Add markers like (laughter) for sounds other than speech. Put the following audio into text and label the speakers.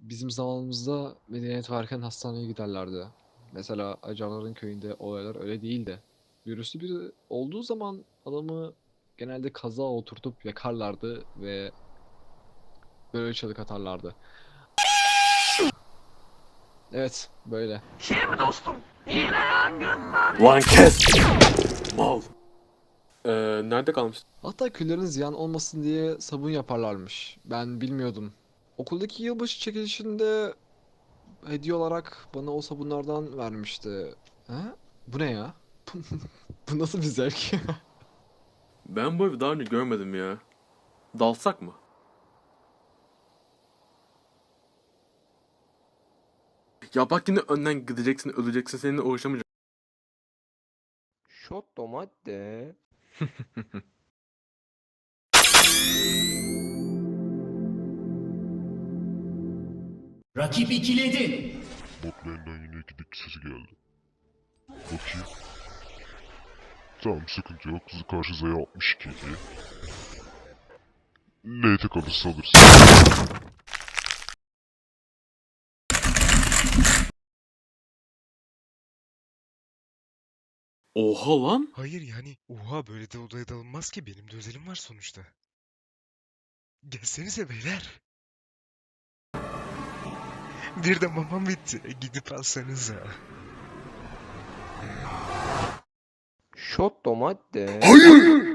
Speaker 1: bizim zamanımızda medeniyet varken hastaneye giderlerdi. Mesela Acarların köyünde olaylar öyle değildi. Virüslü biri olduğu zaman adamı genelde kaza oturtup yakarlardı ve böyle çalık atarlardı. Evet, böyle.
Speaker 2: Lan kes! Mal. Ee, nerede kalmış?
Speaker 1: Hatta küllerin ziyan olmasın diye sabun yaparlarmış. Ben bilmiyordum. Okuldaki yılbaşı çekilişinde hediye olarak bana o sabunlardan vermişti. Ha? Bu ne ya? (laughs) Bu nasıl bir zevk? (laughs)
Speaker 2: Ben bu evi daha önce görmedim ya. Dalsak mı? Ya bak yine önden gideceksin, öleceksin, seninle uğraşamayacağım.
Speaker 3: Shot domate. (laughs)
Speaker 4: Rakip ikiledi.
Speaker 5: Bot lane'den yine iki dik sesi geldi. Bakayım. Tamam sıkıntı yok. Kızı karşı Zaya 62 idi. Late kalırsa alırsın.
Speaker 2: Oha lan!
Speaker 6: Hayır yani oha böyle de odaya dalınmaz ki benim de özelim var sonuçta. Gelsenize beyler. Bir de mamam bitti. Gidip alsanıza.
Speaker 3: Shot domate.
Speaker 5: Hayır!